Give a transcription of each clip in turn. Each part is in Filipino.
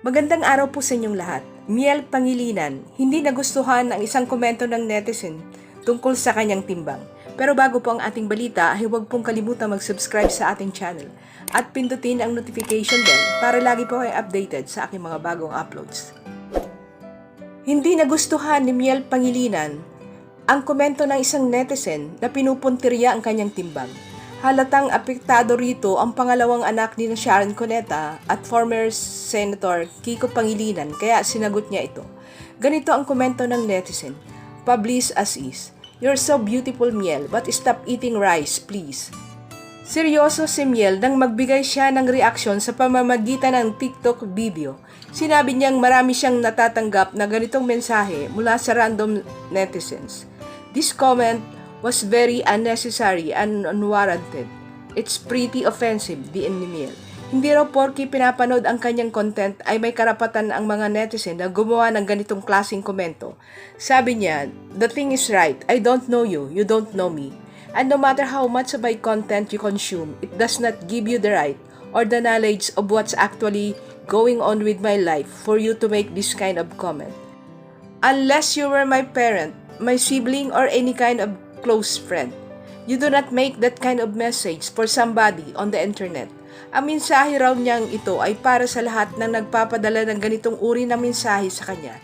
Magandang araw po sa inyong lahat. Miel Pangilinan, hindi nagustuhan ang isang komento ng netizen tungkol sa kanyang timbang. Pero bago po ang ating balita, ay huwag pong kalimutan mag-subscribe sa ating channel at pindutin ang notification bell para lagi po ay updated sa aking mga bagong uploads. Hindi nagustuhan ni Miel Pangilinan ang komento ng isang netizen na pinupuntirya ang kanyang timbang. Halatang apektado rito ang pangalawang anak ni Sharon Cuneta at former Senator Kiko Pangilinan kaya sinagot niya ito. Ganito ang komento ng netizen. Publish as is. You're so beautiful, Miel, but stop eating rice, please. Seryoso si Miel nang magbigay siya ng reaksyon sa pamamagitan ng TikTok video. Sinabi niyang marami siyang natatanggap na ganitong mensahe mula sa random netizens. This comment was very unnecessary and unwarranted. It's pretty offensive, di ni Miel. Hindi raw porky pinapanood ang kanyang content ay may karapatan ang mga netizen na gumawa ng ganitong klaseng komento. Sabi niya, the thing is right, I don't know you, you don't know me. And no matter how much of my content you consume, it does not give you the right or the knowledge of what's actually going on with my life for you to make this kind of comment. Unless you were my parent, my sibling, or any kind of close friend, you do not make that kind of message for somebody on the internet. Ang mensahe raw niyang ito ay para sa lahat ng nagpapadala ng ganitong uri ng mensahe sa kanya.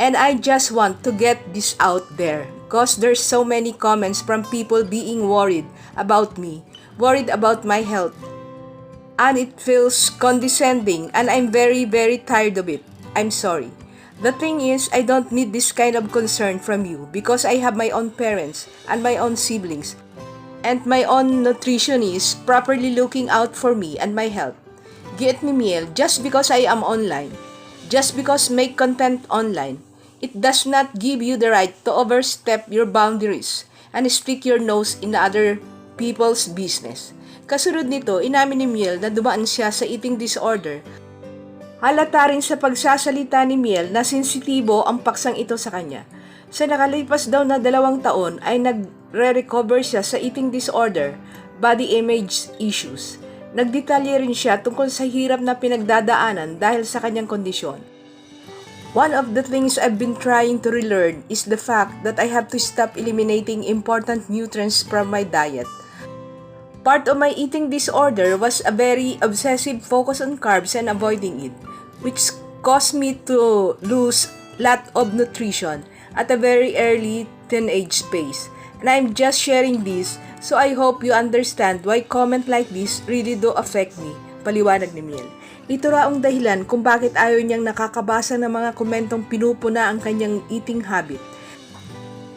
And I just want to get this out there because there's so many comments from people being worried about me, worried about my health. And it feels condescending and I'm very very tired of it. I'm sorry. The thing is, I don't need this kind of concern from you because I have my own parents and my own siblings and my own nutritionist properly looking out for me and my health. Get ni Miel, just because I am online, just because make content online, it does not give you the right to overstep your boundaries and stick your nose in other people's business. Kasunod nito, inamin ni Miel na dumaan siya sa eating disorder Halata rin sa pagsasalita ni Miel na sensitibo ang paksang ito sa kanya. Sa nakalipas daw na dalawang taon ay nagre-recover siya sa eating disorder, body image issues. Nagdetalye rin siya tungkol sa hirap na pinagdadaanan dahil sa kanyang kondisyon. One of the things I've been trying to relearn is the fact that I have to stop eliminating important nutrients from my diet. Part of my eating disorder was a very obsessive focus on carbs and avoiding it, which caused me to lose lot of nutrition at a very early teenage phase. And I'm just sharing this so I hope you understand why comment like this really do affect me, paliwanag ni Miel. Ito ra ang dahilan kung bakit ayaw niyang nakakabasa ng mga komentong pinupuna ang kanyang eating habit.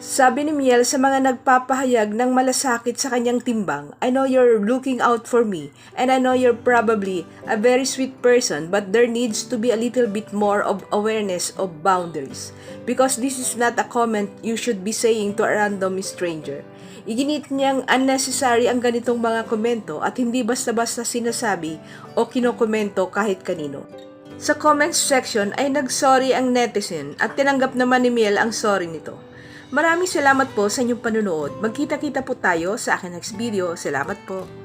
Sabi ni Miel sa mga nagpapahayag ng malasakit sa kanyang timbang, I know you're looking out for me and I know you're probably a very sweet person but there needs to be a little bit more of awareness of boundaries because this is not a comment you should be saying to a random stranger. Iginit niyang unnecessary ang ganitong mga komento at hindi basta-basta sinasabi o kinokomento kahit kanino. Sa comments section ay nagsorry ang netizen at tinanggap naman ni Miel ang sorry nito. Maraming salamat po sa inyong panunood. Magkita-kita po tayo sa akin next video. Salamat po.